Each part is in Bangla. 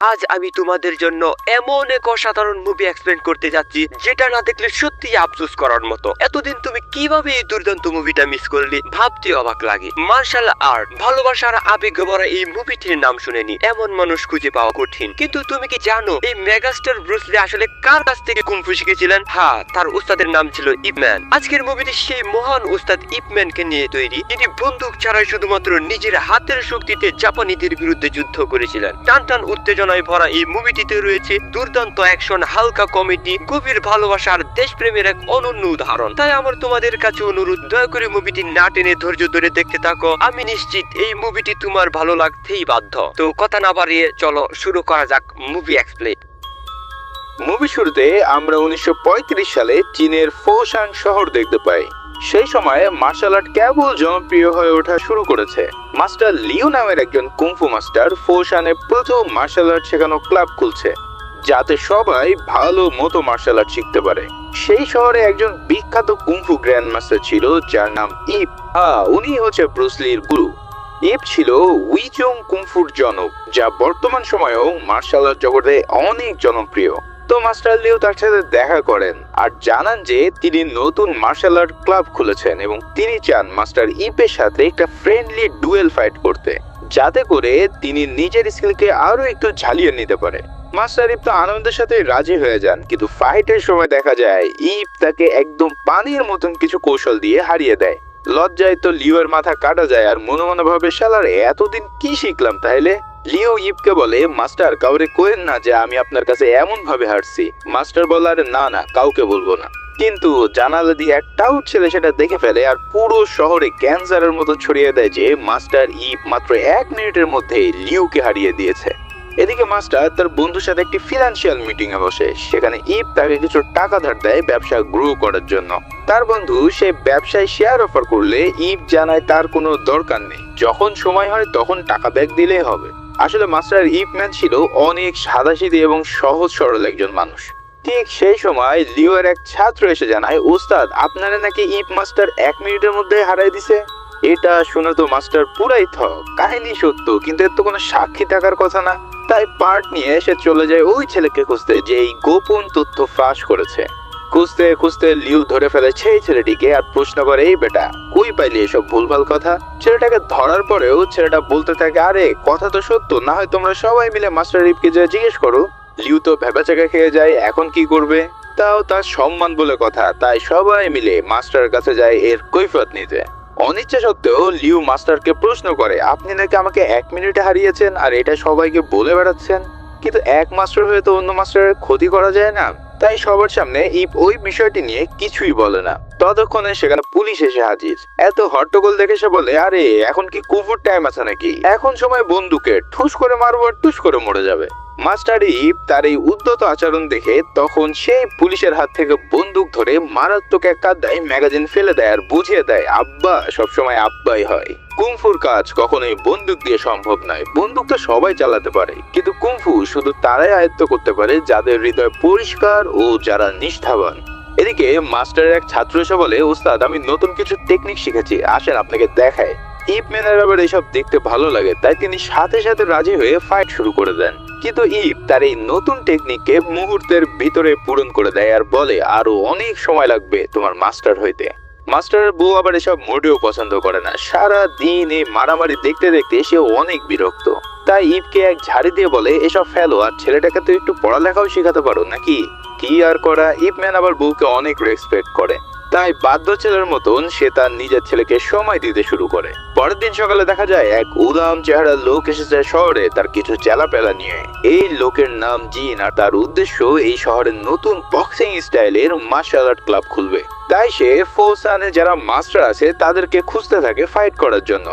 আজ আমি তোমাদের জন্য এমন এক অসাধারণ মুভি এক্সপ্লেন করতে যাচ্ছি, যেটা না দেখলে সত্যি আফসোস করার মতো। এতদিন তুমি কীভাবে এই দুর্দান্ত মুভিটা মিস করলি? ভাবতে অবাক লাগে। মার্শাল আর্ট ভালোবাসার আবেগ ভরা এই মুভিটির নাম শুনেনি। এমন মানুষ খুঁজে পাওয়া কঠিন। কিন্তু তুমি কি জানো, এই মেগাস্টার ব্রুসলি আসলে কার কাছ থেকে কুমফু শিখেছিলেন হ্যাঁ তার উস্তাদের নাম ছিল ইপম্যান আজকের মুভিটি সেই মহান উস্তাদ ইপম্যানকে নিয়ে তৈরি, যিনি বন্দুক ছাড়াই শুধুমাত্র নিজের হাতের শক্তিতে জাপানিদের বিরুদ্ধে যুদ্ধ করেছিলেন। টান টান উত্তেজনায় ভরা এই মুভিটিতে রয়েছে দুর্দান্ত অ্যাকশন হালকা কমেডি গভীর ভালোবাসা আর দেশপ্রেমের এক অনন্য উদাহরণ। তাই আমার তোমাদের কাছে অনুরোধ, দয়া করে মুভিটি না টেনে ধৈর্য ধরে দেখতে থাকো। আমি নিশ্চিত এই মুভিটি তোমার ভালো লাগতেই বাধ্য। তো কথা না বাড়িয়ে চলো শুরু করা যাক মুভি এক্সপ্লেন মুভি শুরুতে আমরা উনিশশো পঁয়ত্রিশ সালে চীনের ফোশান শহর দেখতে পাই। সেই সময়ে মার্শাল আর্ট কেবল জনপ্রিয় হয়ে ওঠা শুরু করেছে। মাস্টার লিও নামের একজন কুংফু মাস্টার ফোশানে প্রথম মার্শাল আর্ট শেখানো ক্লাব খুলছে, যাতে সবাই ভালো মতো মার্শাল আর্ট শিখতে পারে। সেই শহরে একজন বিখ্যাত কুংফু গ্র্যান্ড মাস্টার ছিল, যার নাম ইপ হ্যাঁ উনি হচ্ছে ব্রুসলির গুরু। ইপ ছিল উইচং কুংফুর জনক, যা বর্তমান সময়েও মার্শাল আর্ট জগতে অনেক জনপ্রিয়। তো মাস্টার লিও তার সাথে দেখা করেন। আর জানান যে তিনি নতুন মার্শাল আর্ট ক্লাব খুলেছেন এবং তিনি চান মাস্টার ইপের সাথে একটা ফ্রেন্ডলি ডুয়েল ফাইট করতে, যাতে করে তিনি নিজের স্কিলকে আরও একটু ঝালিয়ে নিতে পারে। মাস্টার ইপ তো আনন্দের সাথে রাজি হয়ে যান, কিন্তু ফাইটের সময় দেখা যায় ইপ তাকে একদম পানির মতন কিছু কৌশল দিয়ে হারিয়ে দেয়। লজ্জায় তো লিওর মাথা কাটা যায়, আর মনে মনে শালার এতদিন কি শিখলাম তাইলে? লিও ইপকে বলে, মাস্টার, কাউরে কোয়েন না যে আমি আপনার কাছে এমন ভাবে হারছি মাস্টার বলার না না, কাউকে বলব না। কিন্তু জানালা দিয়ে এক টাউট ছেলে সেটা দেখে ফেলে আর পুরো শহরে ক্যান্সারের মতো ছড়িয়ে দেয় যে মাস্টার ইপ মাত্র এক মিনিটের মধ্যে লিওকে হারিয়ে দিয়েছে। এদিকে মাস্টার তার বন্ধুর সাথে একটি ফিনান্সিয়াল মিটিং এ বসে। সেখানে ইপ তাকে কিছু টাকা ধার দেয় ব্যবসা গ্রো করার জন্য। তার বন্ধু সে ব্যবসায় শেয়ার অফার করলে ইপ জানায় তার কোনো দরকার নেই। যখন সময় হয় তখন টাকা ব্যাক দিলেই হবে। আসলে মাস্টার ইপ ম্যান ছিল অনেক সাদাসিধে এবং সহজ সরল একজন মানুষ। ঠিক সেই সময় লিওর এক ছাত্র এসে জানায়, ওস্তাদ, আপনারা নাকি ইপ মাস্টার এক মিনিটের মধ্যে হারাই দিছে? এটা শুনে তো মাস্টার পুরাই থক। কাহিনী সত্য, কিন্তু এর তো কোনো সাক্ষী থাকার কথা না। তাই পার্ট নিয়ে সে চলে যায় ওই ছেলেকে খুঁজতে যে এই গোপন তথ্য ফাঁস করেছে। খুঁজতে খুঁজতে লিউ ধরে ফেলে সেই ছেলেটিকে আর প্রশ্ন করে, এই বেটা, কই পাইলি এসব ভুলভাল কথা? ছেলেটাকে ধরার পরেও ছেলেটা বলতে থাকে, আরে, কথা তো সত্য, না হয় তোমরা সবাই মিলে মাস্টার রিপকে যা জিজ্ঞেস করো। লিউ তো ভেবাচাকা খেয়ে যায়, এখন কি করবে? তাও তার সম্মান বলে কথা, তাই সবাই মিলে মাস্টারের কাছে যায় এর কৈফত নিতে। অনিচ্ছা সত্ত্বেও লিউ মাস্টারকে প্রশ্ন করে, আপনি নাকি আমাকে এক মিনিটে হারিয়েছেন আর এটা সবাইকে বলে বেড়াচ্ছেন? কিন্তু এক মাস্টার হয়ে তো অন্য মাস্টারের ক্ষতি করা যায় না? তাই সবার সামনে ইপ ওই বিষয়টি নিয়ে কিছুই বলে না। ততক্ষণে সেখানে পুলিশ এসে হাজির। এত হট্টগোল দেখে সে বলে, আরে, এখন কি কুকুর টাইম আছে নাকি? এখন সময় বন্দুকের। ঠুস করে মারবো আর ঠুস করে মরে যাবে। মাস্টার ইপ তার এই উদ্যত আচরণ দেখে তখন সেই পুলিশের হাত থেকে বন্দুক ধরে মারাত্মক এক কাদায় ম্যাগাজিন ফেলে দেয় আর বুঝিয়ে দেয়, আব্বা, সবসময় আব্বাই হয়। কুমফুর কাজ কখনোই বন্দুক দিয়ে সম্ভব নয়। বন্দুক তো সবাই চালাতে পারে। কিন্তু কুমফু শুধু তারাই আয়ত্ত করতে পারে যাদের হৃদয় পরিষ্কার ও যারা নিষ্ঠাবান। এদিকে মাস্টারের এক ছাত্র এসে বলে উস্তাদ আমি নতুন কিছু টেকনিক শিখেছি। আসেন, আপনাকে দেখায় ইপ ম্যানের আবার এসব দেখতে ভালো লাগে, তাই তিনি সাথে সাথে রাজি হয়ে ফাইট শুরু করে দেন। কিন্তু ইপ তার এই নতুন টেকনিককে মুহূর্তের ভিতরে পূরণ করে দেয় আর বলে, আরও অনেক সময় লাগবে তোমার মাস্টার হইতে। মাস্টারের বউ আবার এসব মোটেও পছন্দ করে না। সারা দিন এই মারামারি দেখতে দেখতে সে অনেক বিরক্ত। তাই ইপকে এক ঝাড়ি দিয়ে বলে, এসব ফেলো, আর ছেলেটাকে তো একটু পড়ালেখাও শেখাতে পারো নাকি? কি আর করা ইপম্যান আবার বউকে অনেক রেসপেক্ট করে। তাই বাধ্য ছেলের মতন সে তার নিজের ছেলেকে সময় দিতে শুরু করে। পরের দিন সকালে দেখা যায় এক উদাম চেহারার লোক এসেছে শহরে তার কিছু চেলাপেলা নিয়ে। এই লোকের নাম জিন আর তার উদ্দেশ্য এই শহরের নতুন বক্সিং স্টাইলের মার্শাল আর্ট ক্লাব খুলবে। তাই সে ফোসানে যারা মাস্টার আছে তাদেরকে খুঁজতে থাকে ফাইট করার জন্য।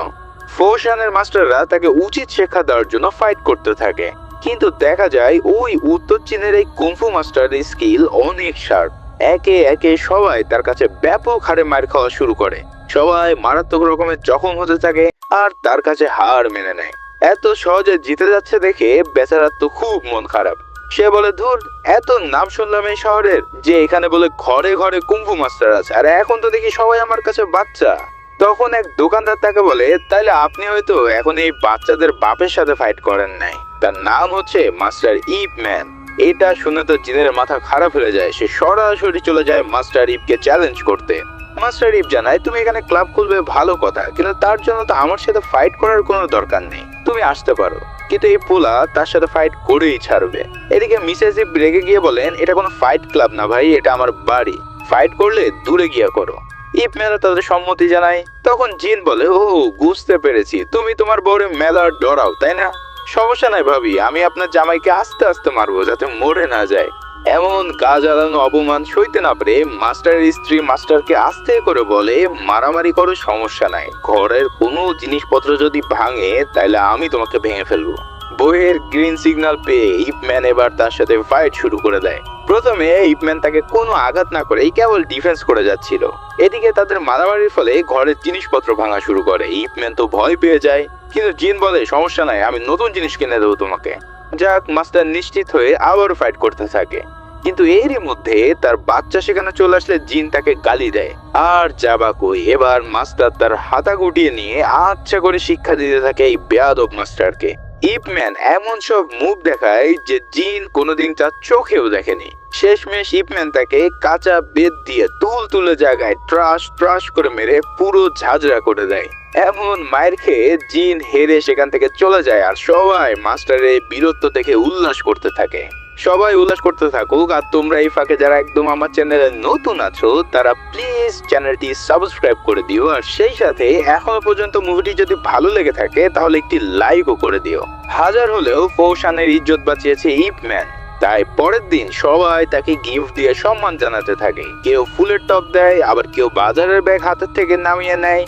ফোসানের মাস্টাররা তাকে উচিত শিক্ষা দেওয়ার জন্য ফাইট করতে থাকে। কিন্তু দেখা যায় ওই উত্তর চীনের এই কুংফু মাস্টারের স্কিল অনেক শার্প। একে একে সবাই তার কাছে ব্যাপক হারে মার খাওয়া শুরু করে। সবাই মারাত্মক রকমের জখম হতে থাকে আর তার কাছে হার মেনে নেয়। এত সহজে জিতে যাচ্ছে দেখে বেচারার তো খুব মন খারাপ। সে বলে, ধুর, এত নাম শুনলাম এই শহরের, যে এখানে বলে ঘরে ঘরে কুম্ভু মাস্টার আছে, আর এখন তো দেখি সবাই আমার কাছে বাচ্চা। তখন এক দোকানদার তাকে বলে, তাইলে আপনি হয়তো এখন এই বাচ্চাদের বাপের সাথে ফাইট করেন নাই। তার নাম হচ্ছে মাস্টার ইপ ম্যান এটা শুনে তো জিনের মাথা খারাপ হয়ে যায়। সে সরাসরি চলে যায় মাস্টার ইপকে চ্যালেঞ্জ করতে। মাস্টার ইপ জানায়, তুমি এখানে ক্লাব খুলবে, ভালো কথা, কিন্তু তার জন্য তো আমার সাথে ফাইট করার কোনো দরকার নেই। তুমি আসতে পারো। কিন্তু এই পোলা তার সাথে ফাইট করেই ছাড়বে। এদিকে মিসেস ইপ রেগে গিয়ে বলেন, এটা কোনো ফাইট ক্লাব না ভাই, এটা আমার বাড়ি। ফাইট করলে দূরে গিয়ে করো। ইপ মেলা তাদের সম্মতি জানায়, তখন জিন বলে ও বুঝতে পেরেছি। তুমি তোমার বউরে মেলা ডরাও, তাই না? সমস্যা নাই ভাবি, আমি আপনার জামাইকে আস্তে আস্তে মারবো যাতে মরে না যায়। এমন গা জ্বালানো অপমান সইতে না পারে, মাস্টারের স্ত্রী মাস্টারকে আস্তে করে বলে, মারামারি করো, সমস্যা নাই। ঘরের কোনো জিনিসপত্র যদি ভাঙে তাহলে আমি তোমাকে ভেঙে ফেলব। বইয়ের গ্রিন সিগন্যাল পেয়ে ইপম্যান এবার তার সাথে ফাইট শুরু করে দেয়। প্রথমে ইপম্যান তাকে কোনো আঘাত না করেই কেবল ডিফেন্স করে যাচ্ছিল। এদিকে তাদের মারামারির ফলে ঘরের জিনিসপত্র ভাঙা শুরু করে। ইপম্যান তো ভয় পেয়ে যায়। কিন্তু জিন বলে, সমস্যা নাই, আমি নতুন জিনিস কিনে দেবো তোমাকে। যাক, মাস্টার নিশ্চিত হয়ে আবার ফাইট করতে থাকে। কিন্তু এরই মধ্যে তার বাচ্চা সেখানে চলে আসলে জিন তাকে গালি দেয়। আর যাবা কই? এবার মাস্টার তার হাতা গুটিয়ে নিয়ে আচ্ছা করে শিক্ষা দিতে থাকে এই বেয়াদব মাস্টারকে। ইপম্যান এমন সব মুভ দেখায় যে জিন কোনোদিন তার চোখেও দেখেনি। শেষমেশ ইপম্যান তাকে কাঁচা বেদ দিয়ে তুল তুলে জায়গায় ট্রাস ট্রাস করে মেরে পুরো ঝাঁঝরা করে দেয়। এমন মায়ের খেয়ে জিন হেরে সেখান থেকে চলে যায় আর সবাই মাস্টারের বীরত্ব দেখে উল্লাস করতে থাকে। সবাই উল্লাস করতে থাকুক, আর তোমরা এই ফাঁকে যারা একদম আমার চ্যানেলে নতুন আছো, তারা প্লিজ চ্যানেলটি সাবস্ক্রাইব করে দিও, আর সেই সাথে এখনও পর্যন্ত মুভিটি যদি ভালো লেগে থাকে, তাহলে একটি লাইকও করে দিও। হাজার হলেও ফৌশানের ইজ্জত বাঁচিয়েছে ইপম্যান তাই পরের দিন সবাই তাকে গিফট দিয়ে সম্মান জানাতে থাকে। কেউ ফুলের টপ দেয়, আবার কেউ বাজারের ব্যাগ হাতের থেকে নামিয়ে নেয়।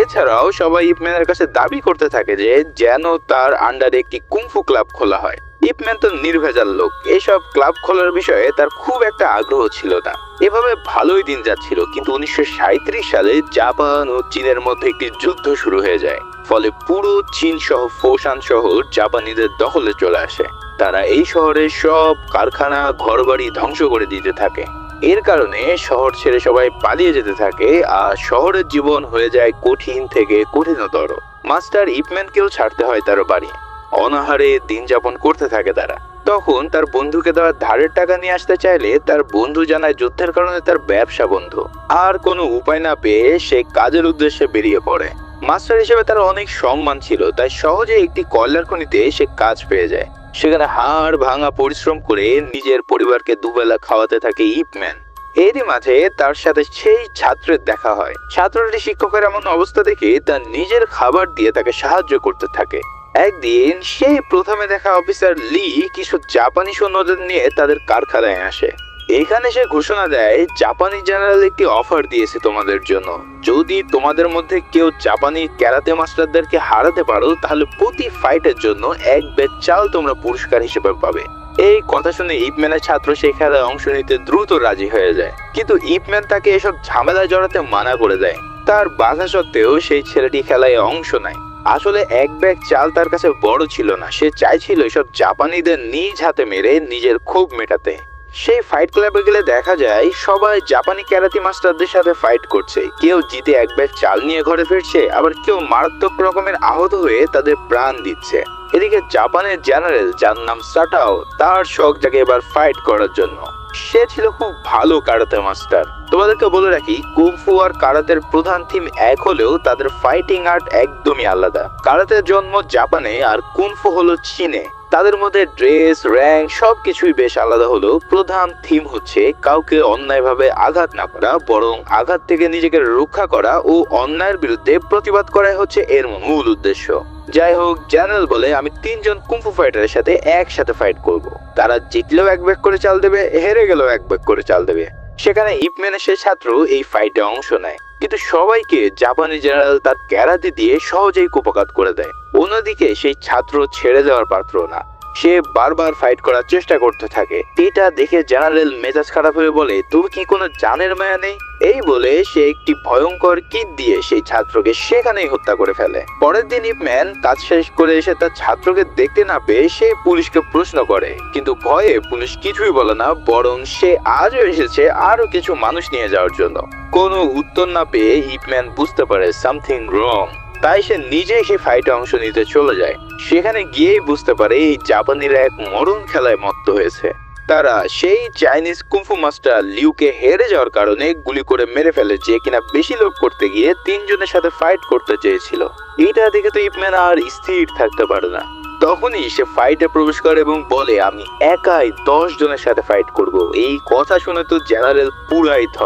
এছাড়াও সবাই ইপম্যানের কাছে দাবি করতে থাকে যে, যেন তার আন্ডারে একটি কুংফু ক্লাব খোলা হয়। ইপম্যান তো নির্ভেজাল লোক। এসব ক্লাব খোলার বিষয়ে তার খুব একটা আগ্রহ ছিল না। এভাবে ভালোই দিন যাচ্ছিল, কিন্তু উনিশশো সাঁইত্রিশ সালে জাপান ও চীনের মধ্যে একটি যুদ্ধ শুরু হয়ে যায়। ফলে পুরো চীন সহ ফোশান শহর জাপানিদের দখলে চলে আসে। তারা এই শহরের সব কারখানা, ঘরবাড়ি ধ্বংস করে দিতে থাকে। এর কারণে শহর ছেড়ে সবাই পালিয়ে যেতে থাকে, আর শহরের জীবন হয়ে যায় কঠিন থেকে কঠিনতর। মাস্টার ইপম্যানকেও ছাড়তে হয় তার বাড়ি। অনাহারে দিন যাপন করতে থাকে তারা। তখন তার বন্ধুকে দেওয়া ধারের টাকা নিয়ে আসতে চাইলে তার বন্ধু জানায় যুদ্ধের কারণে তার ব্যবসা বন্ধ। আর কোনো উপায় না পেয়ে সে কাজের উদ্দেশ্যে বেরিয়ে পড়ে। মাস্টার হিসেবে তার অনেক সম্মান ছিল, তাই সহজে একটি কয়লার খনিতে সে কাজ পেয়ে যায়। সেখানে হাড় ভাঙা পরিশ্রম করে নিজের পরিবারকে দুবেলা খাওয়াতে থাকে ইপম্যান। এরই মাঝে তার সাথে সেই ছাত্রের দেখা হয়। ছাত্রটি শিক্ষকের এমন অবস্থা দেখে তার নিজের খাবার দিয়ে তাকে সাহায্য করতে থাকে। একদিন সেই প্রথমে দেখা অফিসার লি কিছু জাপানি সৈন্যদের নিয়ে তাদের কারখানায় আসে। এখানে সে ঘোষণা দেয়, জাপানি জেনারেল একটি অফার দিয়েছে তোমাদের জন্য। যদি তোমাদের মধ্যে কেউ জাপানি ক্যারাতে মাস্টারদেরকে হারাতে পারো, তাহলে প্রতি ফাইটের জন্য এক ব্যাগ চাল তোমরা পুরস্কার হিসেবে পাবে। এই কথা শুনে ইপম্যানের ছাত্র সেই খেলায় অংশ নিতে দ্রুত রাজি হয়ে যায়। কিন্তু ইপম্যান তাকে এসব ঝামেলায় জড়াতে মানা করে দেয়। তার বাধা সত্ত্বেও সেই ছেলেটি খেলায় অংশ নেয়। আসলে এক ব্যাগ চাল তার কাছে বড় ছিল না। সে চাইছিল এসব জাপানিদের নিজ হাতে মেরে নিজের ক্ষোভ মেটাতে। সেই ফাইট ক্লাবে গেলে দেখা যায়, সবাই জাপানি ক্যারাতি মাস্টারদের সাথে ফাইট করছে। কেউ জিতে এক ব্যাগ চাল নিয়ে ঘরে ফিরছে, আবার কেউ মারাত্মক রকমের আহত হয়ে তাদের প্রাণ দিচ্ছে। এদিকে জাপানের জেনারেল যার নাম সাটাও তার শখ জাগে এবার ফাইট করার জন্য। সে ছিল খুব ভালো কারাতে মাস্টার। তোমাদেরকে বলে রাখি কুমফু আর কারাতের প্রধান থিম এক হলেও তাদের ফাইটিং আর্ট একদমই আলাদা। কারাতের জন্ম জাপানে আর কুমফু হলো চীনে। তাদের মধ্যে ড্রেস, র্যাঙ্ক সবকিছুই বেশ আলাদা হলেও প্রধান থিম হচ্ছে কাউকে অন্যায়ভাবে আঘাত না করা, বরং আঘাত থেকে নিজেকে রক্ষা করা ও অন্যায়ের বিরুদ্ধে প্রতিবাদ করাই হচ্ছে এর মূল উদ্দেশ্য। যাই হোক জেনারেল বলে আমি তিনজন কুম্ফু ফাইটারের সাথে একসাথে ফাইট করব। তারা জিতলেও এক ব্যাগ করে চাল দেবে, হেরে গেলেও এক ব্যাগ করে চাল দেবে। সেখানে ইপম্যানের সে ছাত্র এই ফাইটে অংশ নেয়। কিন্তু সবাইকে জাপানি জেনারেল তার ক্যারাতে দিয়ে সহজেই কুপকাত করে দেয়। অন্যদিকে সেই ছাত্র ছেড়ে দেওয়ার পাত্র না। সে বারবার ফাইট করার চেষ্টা করতে থাকে। এটা দেখে জেনারেল মেজাজ খারাপ হয়ে বলে, তুমি কি কোনো জানের মায়া নেই? এই বলে সে একটি ভয়ঙ্কর কিট দিয়ে সেই ছাত্রকে সেখানেই হত্যা করে ফেলে। পরের দিন ইপম্যান কাজ শেষ করে এসে তার ছাত্রকে দেখতে না পেয়ে সে পুলিশকে প্রশ্ন করে। কিন্তু ভয়ে পুলিশ কিছুই বলে না, বরং সে আজও এসেছে আরও কিছু মানুষ নিয়ে যাওয়ার জন্য। কোনো উত্তর না পেয়ে ইপম্যান বুঝতে পারে সামথিং রং তাই সে নিজেই সেই ফাইটে অংশ নিতে চলে যায়। সেখানে গিয়েই বুঝতে পারে এই জাপানিরা এক মরণ খেলায় মত্ত হয়েছে। তারা সেই চাইনিজ কুম্ফু মাস্টার লিউকে হেরে যাওয়ার কারণে গুলি করে মেরে ফেলে যে কিনা বেশি লোক করতে গিয়ে তিনজনের সাথে ফাইট করতে চেয়েছিল। এটা দেখে তো ইপম্যান আর স্থির থাকতে পারে না। তখনই সে ফাইটে প্রবেশ করে এবং বলে, আমি একাই দশ জনের সাথে ফাইট করব। এই কথা শুনে তো জেনারেল পুরাই থ।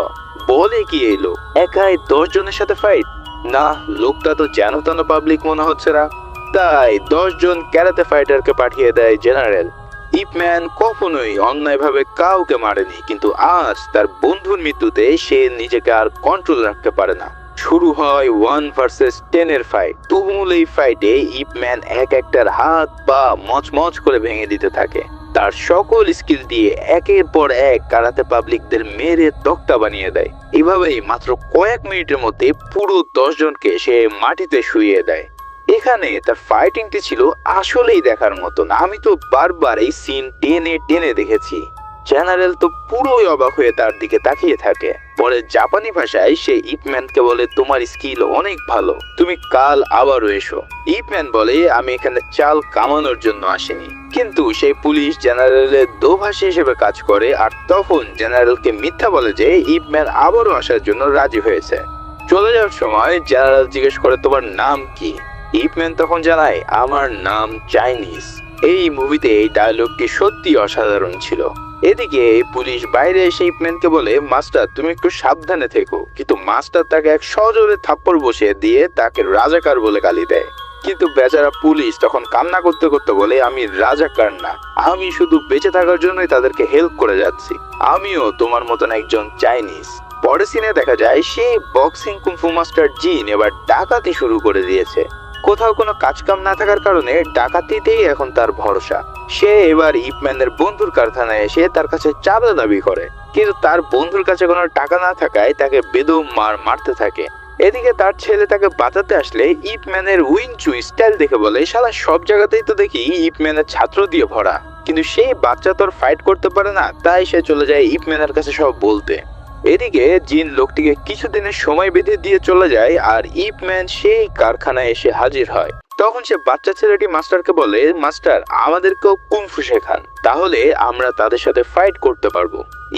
বলে কি এলো একাই দশ জনের সাথে ফাইট না, লোকটা তো যেন তেন পাবলিক মনে হচ্ছে না। তাই দশ জন ক্যারাতে ফাইটারকে পাঠিয়ে দেয় জেনারেল ইপম্যান কখনোই অন্যায়ভাবে কাউকে মারেনি, কিন্তু আজ তার বন্ধুর মৃত্যুতে সে নিজেকে আর কন্ট্রোল রাখতে পারে না। শুরু হয় ওয়ান ভার্সেস টেন এর ফাইট তুমুল এই ফাইটে ইপম্যান এক একটার হাত পা মচমচ করে ভেঙে দিতে থাকে। তার সকল স্কিল দিয়ে একের পর এক কারাতে পাবলিকদের মেরে তক্তা বানিয়ে দেয়। এভাবেই মাত্র কয়েক মিনিটের মধ্যে পুরো দশ জনকে সে মাটিতে শুইয়ে দেয়। এখানে তার ফাইটিংটি ছিল আসলেই দেখার মতন। আমি তো বারবার এই সিন টেনে টেনে দেখেছি। জেনারেল তো পুরোই অবাক হয়ে তার দিকে তাকিয়ে থাকে। পরে জাপানি ভাষায় সে ইপম্যানকে বলে, তোমার স্কিল অনেক ভালো। তুমি কাল আবারও এসো। ইপম্যান বলে, আমি এখানে চাল কামানোর জন্য আসিনি। কিন্তু সেই পুলিশ জেনারেলের দোভাষী হিসেবে কাজ করে, আর তখন জেনারেলকে মিথ্যা বলে যে ইপম্যান আবারও আসার জন্য রাজি হয়েছে। চলে যাওয়ার সময় জেনারেল জিজ্ঞেস করে, তোমার নাম কি? ইপম্যান তখন জানায়, আমার নাম চাইনিজ। এই মুভিতে এই ডায়লগটি সত্যি অসাধারণ ছিল। এদিকে পুলিশ বাইরে এসে ইপম্যানকে বলে, মাস্টার, তুমি একটু সাবধানে থেকো। কিন্তু মাস্টার তাকে এক সজোরে থাপ্পড় বসিয়ে দিয়ে তাকে রাজাকার বলে গালি দেয়। কিন্তু বেচারা পুলিশ তখন কান্না করতে করতে বলে, আমি রাজাকার না আমি শুধু বেঁচে থাকার জন্যই তাদেরকে হেল্প করে যাচ্ছি। আমিও তোমার মতন একজন চাইনিজ। পরের সিনে দেখা যায় সেই বক্সিং কুম্ফু মাস্টার জিন এবার ডাকাতি শুরু করে দিয়েছে। কোথাও কোনো কাজকাম না থাকার কারণে ডাকাতিতেই এখন তার ভরসা। সে এবার ইপম্যানের বন্ধুর কারখানায় এসে তার কাছে চাঁদা দাবি করে। কিন্তু তার বন্ধুর কাছে কোনো টাকা না থাকায় তাকে বেদম মার মারতে থাকে। এদিকে তার ছেলে তাকে বাঁচাতে আসলে ইপম্যানের উইনচু স্টাইল দেখে বলে, শালা, সব জায়গাতেই তো দেখি ইপম্যানের ছাত্র দিয়ে ভরা। কিন্তু সেই বাচ্চা তোর ফাইট করতে পারে না, তাই সে চলে যায় ইপম্যানের কাছে সব বলতে। এদিকে জিন লোকটিকে কিছুদিনের সময় বেঁধে দিয়ে চলে যায় আর ইপম্যান সেই কারখানায় এসে হাজির হয়। তখন সে বাচ্চা ছেলেটি মাস্টারকে বলে, মাস্টার, আমাদেরকেও কুমফু শেখান, তাহলে আমরা তাদের সাথে ফাইট করতে পারব।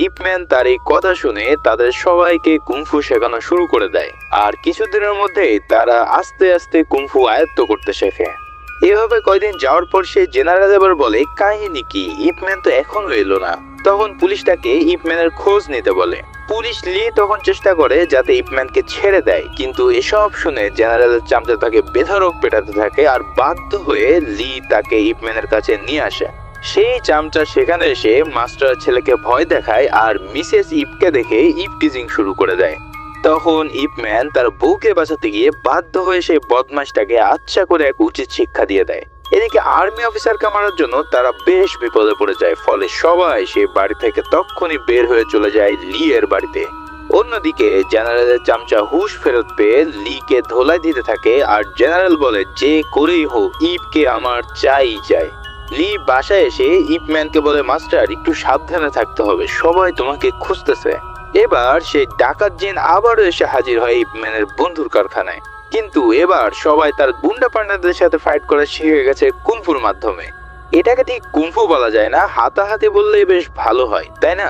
ইপম্যান তার এই কথা শুনে তাদের সবাইকে কুংফু শেখানো শুরু করে দেয়, আর কিছুদিনের মধ্যেই তারা আস্তে আস্তে কুংফু আয়ত্ত করতে শেখে। এভাবে কয়দিন যাওয়ার পর সে জেনারেল এবার বলে, কাহিনী কি? ইপম্যান তো এখনও এলো না। তখন পুলিশ তাকে ইপম্যানের খোঁজ নিতে বলে। পুলিশ লি তখন চেষ্টা করে যাতে ইপম্যানকে ছেড়ে দেয়, কিন্তু এসব শুনে জেনারেলের চামচা তাকে বেধরক পেটাতে থাকে আর বাধ্য হয়ে লি তাকে ইপম্যানের কাছে নিয়ে আসে। সেই চামচা সেখানে এসে মাস্টার ছেলেকে ভয় দেখায় আর মিসেস ইপকে দেখে ইপ টিজিং শুরু করে দেয়। তখন ইপম্যান তার বউকে বাঁচাতে গিয়ে বাধ্য হয়ে সেই বদমাশটাকে আচ্ছা করে এক উচিত শিক্ষা দিয়ে দেয়। এদিকে আর্মি অফিসারকে মারার জন্য তারা বেশ বিপদে পড়ে যায়, ফলে সবাই সেই বাড়ি থেকে তক্ষুনি বের হয়ে চলে যায় লি এর বাড়িতে। অন্যদিকে জেনারেলের চামচা হুশ ফেরত পেয়ে লিকে ধোলাই দিতে থাকে আর জেনারেল বলে, যে করেই হোক ইপকে আমার চাই চাই। লি বাসায় এসে ইপম্যানকে বলে, মাস্টার, একটু সাবধানে থাকতে হবে, সবাই তোমাকে খুঁজতেছে। এবার সেই ডাকাত জিন আবারও এসে হাজির হয় ইপম্যানের বন্ধুর কারখানায়। কিন্তু এবার সবাই তার গুন্ডা পান্ডাদের সাথে ফাইট করা শিখে গেছে কুমফুর মাধ্যমে। এটাকে ঠিক কুম্ফু বলা যায় না, হাতাহাতি বললেই বেশ ভালো হয়, তাই না?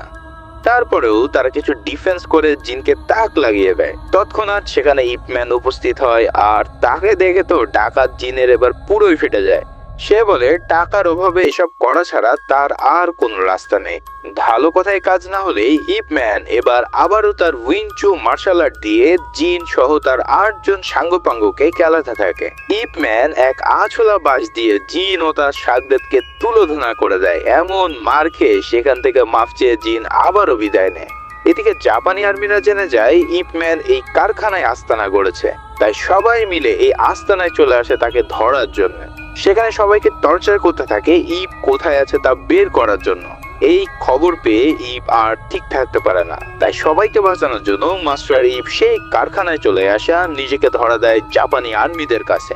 তারপরেও তারা কিছু ডিফেন্স করে জিনকে তাক লাগিয়ে দেয়। তৎক্ষণাৎ সেখানে ইপম্যান উপস্থিত হয়, আর তাকে দেখে তো ডাকাত জিনের এবার পুরোই ফেটে যায়। সে বলে, টাকার অভাবে এসব করা ছাড়া তার আর কোনো রাস্তা নেই। ভালো কথায় কাজ না হলে ইপম্যান এবার আবারও তার উইনচু মার্শাল আর্ট দিয়ে জিন সহ তার আটজন সাঙ্গপাঙ্গকে খেলাতে থাকে। ইপম্যান এক আছলা বাস দিয়ে জিন ও তার সাগদেদকে তুলোধনা করে দেয়। এমন মার খেয়ে সেখান থেকে মাফ চেয়ে জিন আবারও বিদায় নেয়। এদিকে জাপানি আর্মিরা জেনে যায় ইপম্যান এই কারখানায় আস্তানা গড়েছে। তাই সবাই মিলে এই আস্তানায় চলে আসে তাকে ধরার জন্য। সেখানে সবাইকে টর্চার করতে থাকে ইপ কোথায় আছে তা বের করার জন্য। এই খবর পেয়ে ইপ আর ঠিক থাকতে পারে না। তাই সবাইকে বাঁচানোর জন্য মাস্টার ইপ সেই কারখানায় চলে আসে আর নিজেকে ধরা দেয় জাপানি আর্মিদের কাছে।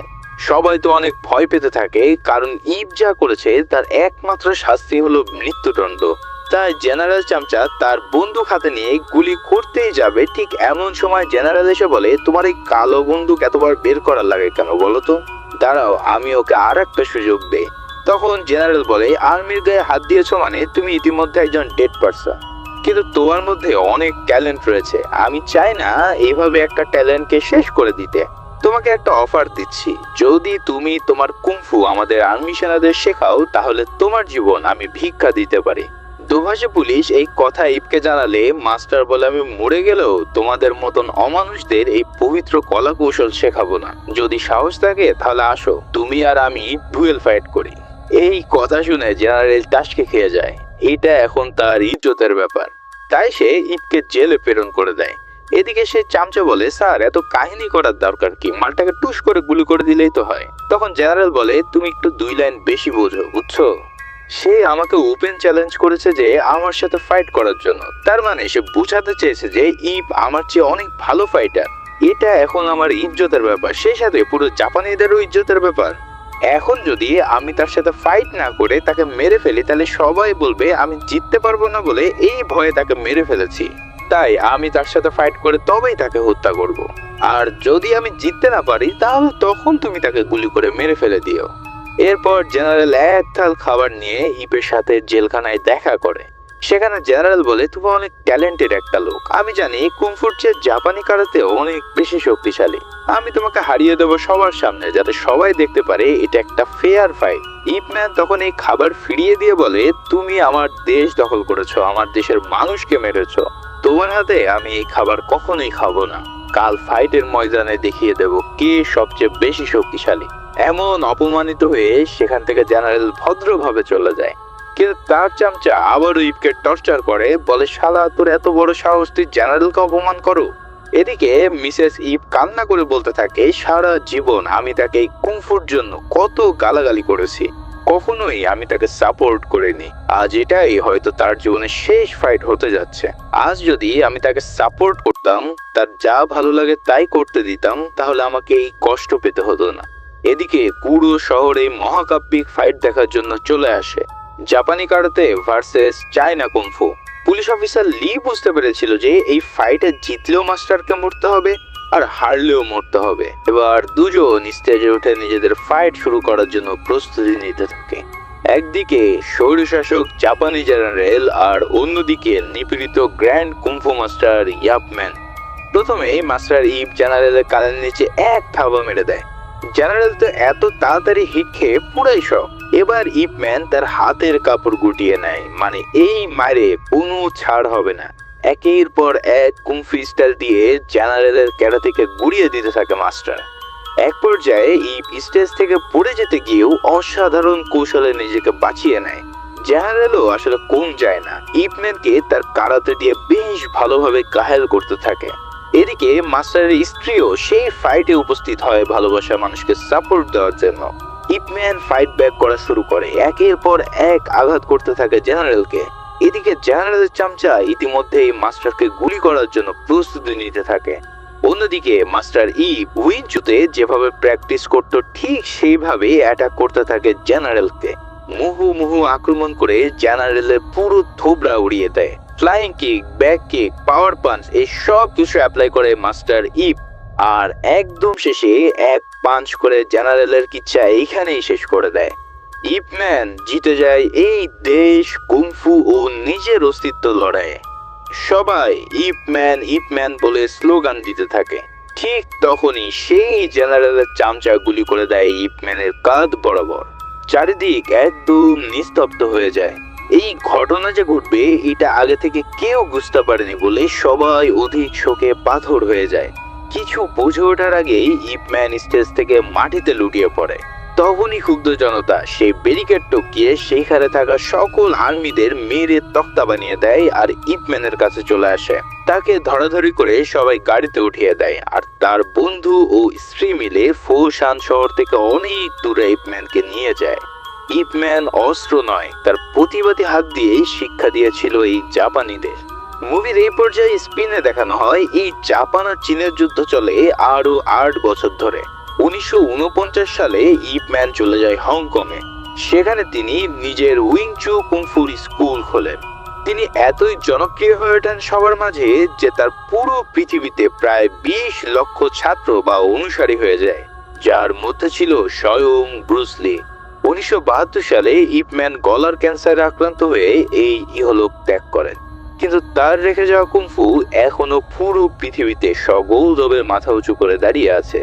সবাই তো অনেক ভয় পেতে থাকে, কারণ ইপ যা করেছে তার একমাত্র শাস্তি হলো মৃত্যুদণ্ড। তাই জেনারেল চামচা তার বন্দুক হাতে নিয়ে গুলি করতেই যাবে। ঠিক এমন সময় জেনারেল এসে বলে, তোমার এই কালো বন্দুক এতবার বের করার লাগে কেন বলো তো? দাঁড়াও, আমি ওকে আর একটা সুযোগ দেই। তখন জেনারেল বলে, আর্মির গায়ে হাত দিয়েছ মানে তুমি ইতিমধ্যে একজন ডেড পারসন। কিন্তু তোমার মধ্যে অনেক ট্যালেন্ট রয়েছে। আমি চাই না এইভাবে একটা ট্যালেন্টকে শেষ করে দিতে। তোমাকে একটা অফার দিচ্ছি। যদি তুমি তোমার কুংফু আমাদের আর্মি সেনাদের শেখাও, তাহলে তোমার জীবন আমি ভিক্ষা দিতে পারি। দুভাষে পুলিশ এই কথা ইপকে জানালে, মাস্টার বলে আমি মরে গেলেও তোমাদের মতন অমানুষদের এই পবিত্র কলা কৌশল শেখাবো না। যদি সাহস থাকে, তাহলে আসো। তুমি আর আমি ডুয়েল ফাইট করি। এই কথা শুনে জেনারেল টাসকে খেয়ে যায়। এটা এখন তার ইজ্জতের ব্যাপার। তাই সে ইপকে জেলে প্রেরণ করে দেয়। এদিকে সে চামচা বলে, স্যার, এত কাহিনী করার দরকার কি? মালটাকে টুস করে গুলি করে দিলেই তো হয়। তখন জেনারেল বলে, তুমি একটু দুই লাইন বেশি বোঝো, বুঝছ? সে আমাকে ওপেন চ্যালেঞ্জ করেছে যে আমার সাথে ফাইট করার জন্য। তার মানে সে বোঝাতে চেয়েছে যে ইপ আমার চেয়ে অনেক ভালো ফাইটার এটা এখন আমার ইজ্জতের ব্যাপার। সেই সাথে পুরো জাপানিদেরও ইজ্জতের ব্যাপার। এখন যদি আমি তার সাথে ফাইট না করে তাকে মেরে ফেলি, তাহলে সবাই বলবে আমি জিততে পারব না বলে এই ভয়ে তাকে মেরে ফেলেছি। তাই আমি তার সাথে ফাইট করে তবেই তাকে হত্যা করব। আর যদি আমি জিততে না পারি, তাহলে তখন তুমি তাকে গুলি করে মেরে ফেলে দিও। এরপর জেনারেল এক থাল খাবার নিয়ে ইপের সাথে জেলখানায় দেখা করে। সেখানে জেনারেল বলে তুমি অনেক ট্যালেন্টেড একটা লোক। আমি জানি কুমফুর চেয়ে জাপানি কারাতে অনেক বেশি শক্তিশালী। আমি তোমাকে হারিয়ে দেবো সবার সামনে, যাতে সবাই দেখতে পারে এটা একটা ফেয়ার ফাইট। ইপম্যান তখন এই খাবার ফিরিয়ে দিয়ে বলে, তুমি আমার দেশ দখল করেছ, আমার দেশের মানুষকে মেরেছো। তোমার হাতে আমি এই খাবার কখনোই খাব না। কাল ফাইটের ময়দানে দেখিয়ে দেব কে সবচেয়ে বেশি শক্তিশালী। এমন অপমানিত হয়ে সেখান থেকে জেনারেল ভদ্রভাবে চলে যায়। কিন্তু তার চামচা আবারও ইপকে টর্চার করে, বলে, শালা, তোর এত বড় সাহস, তুই জেনারেলকে অপমান করো? এদিকে মিসেস ইপ কান্না করে বলতে থাকে, সারা জীবন আমি তাকে এই কুমফুর জন্য কত গালাগালি করেছি। কখনোই আমি তাকে সাপোর্ট করিনি। আজ এটাই হয়তো তার জীবনের শেষ ফাইট হতে যাচ্ছে। আজ যদি আমি তাকে সাপোর্ট করতাম, তার যা ভালো লাগে তাই করতে দিতাম, তাহলে আমাকে এই কষ্ট পেতে হতো না। এদিকে কুরু শহরে মহাকাব্যিক ফাইট দেখার জন্য চলে আসে। জাপানি karate versus China kung fu police officer Lee বুঝতে পেরেছিল যে এই ফাইটে জিতলেও মাস্টারকে মরতে হবে আর হারলেও মরতে হবে। এবার দুজন স্টেজে উঠে নিজেদের ফাইট শুরু করার জন্য প্রস্তুতি নিতে থাকে। একদিকে স্বৈরশাসক জাপানি জেনারেল আর অন্যদিকে নিপীড়িত গ্র্যান্ড কুম্ফু মাস্টার ইয়াপম্যান। প্রথমে মাস্টার ইপ জেনারেলের কানের নিচে এক থাবা মেরে দেয়। জেনারেল তো এত তাড়াতাড়ি হিট খেয়ে পুরাই সব এবার ইপম্যান তার হাতের কাপড় গুটিয়ে নেয়। মানে এই মারে কোনো ছাড় হবে না। একের পর এক কুমফি স্টাইল দিয়ে জেনারেলের ক্যারা থেকে গুড়িয়ে দিতে থাকে মাস্টার। এক পর্যায়ে ইপ স্টেজ থেকে পড়ে যেতে গিয়েও অসাধারণ কৌশলে নিজেকে বাঁচিয়ে নেয়। জেনারেলও আসলে কম যায় না ইপম্যানকে তার কারাতে দিয়ে বেশ ভালোভাবে কাহেল করতে থাকে। এদিকে মাস্টারের স্ত্রীও সেই ফাইটে উপস্থিত হয় ভালোবাসা মানুষকে সাপোর্ট দেওয়ার জন্য। ইপম্যান ফাইট ব্যাক করা শুরু করে। একের পর এক আঘাত করতে থাকে জেনারেলকে এদিকে জেনারেল চামচা ইতিমধ্যেই মাস্টারকে গুলি করার জন্য প্রস্তুতি নিতে থাকে। অন্যদিকে মাস্টার ই উইনচুতে যেভাবে প্র্যাকটিস করতো, ঠিক সেইভাবে অ্যাটাক করতে থাকে জেনারেলকে মুহু মুহু আক্রমণ করে জেনারেলের পুরো থোবরা উড়িয়ে দেয়। Flying kick back kick power punch এই সব কিছু অ্যাপ্লাই করে মাস্টার ইপ আর একদম শেষে এক পাঞ্চ করে জেনারেলের কিচ্ছা এইখানেই শেষ করে দেয়। ইপম্যান জিতে যায় এই দেশ কুংফু ও নিজের অস্তিত্ব লড়াইয়ে। সবাই ইপম্যান ইপম্যান বলে স্লোগান দিতে থাকে। ঠিক তখনই সেই জেনারেলের চামচা গুলি করে দেয় ইপম্যানের কাঁধ বরাবর। চারিদিক একদম নিস্তব্ধ হয়ে যায়। এই ঘটনা যে ঘটবে, এটা আগে থেকে কেউ বুঝতে পারেনি বলে সবাই অধিক শোকে পাথর হয়ে যায়। কিছু বুঝে ওঠার আগেই ইপম্যান স্টেজ থেকে মাটিতে লুটিয়ে পড়ে। তখনই ক্ষুব্ধ জনতা সেই ব্যারিকেড টপকিয়ে সেইখানে থাকা সকল আর্মিদের মেরে তক্তা বানিয়ে দেয় আর ইপম্যানের কাছে চলে আসে। তাকে ধরাধরি করে সবাই গাড়িতে উঠিয়ে দেয় আর তার বন্ধু ও স্ত্রী মিলে ফোশান শহর থেকে অনেক দূরে ইপম্যানকে নিয়ে যায়। ইপম্যান অস্ত্র নয়, তার প্রতিবাদী হাত দিয়েই শিক্ষা দিয়েছিল এই জাপানিদের। মুভির এই পর্যায়ে স্পিনে দেখানো হয়, এই জাপান আর চীনের যুদ্ধ চলে আরও আট বছর ধরে। উনিশশো উনপঞ্চাশ সালে ইপম্যান চলে যায় হংকংয়ে। সেখানে তিনি নিজের উইংচু কুংফুর স্কুল খোলেন। তিনি এতই জনপ্রিয় হয়ে ওঠেন সবার মাঝে যে তার পুরো পৃথিবীতে প্রায় বিশ লক্ষ ছাত্র বা অনুসারী হয়ে যায়, যার মধ্যে ছিল স্বয়ং ব্রুসলি উনিশশো বাহাত্তর সালে ইপম্যান গলার ক্যান্সারে আক্রান্ত হয়ে এই ইহলোক ত্যাগ করেন। কিন্তু তার রেখে যাওয়া কুমফু এখনও পুরো পৃথিবীতে সগৌরবের মাথা উঁচু করে দাঁড়িয়ে আছে।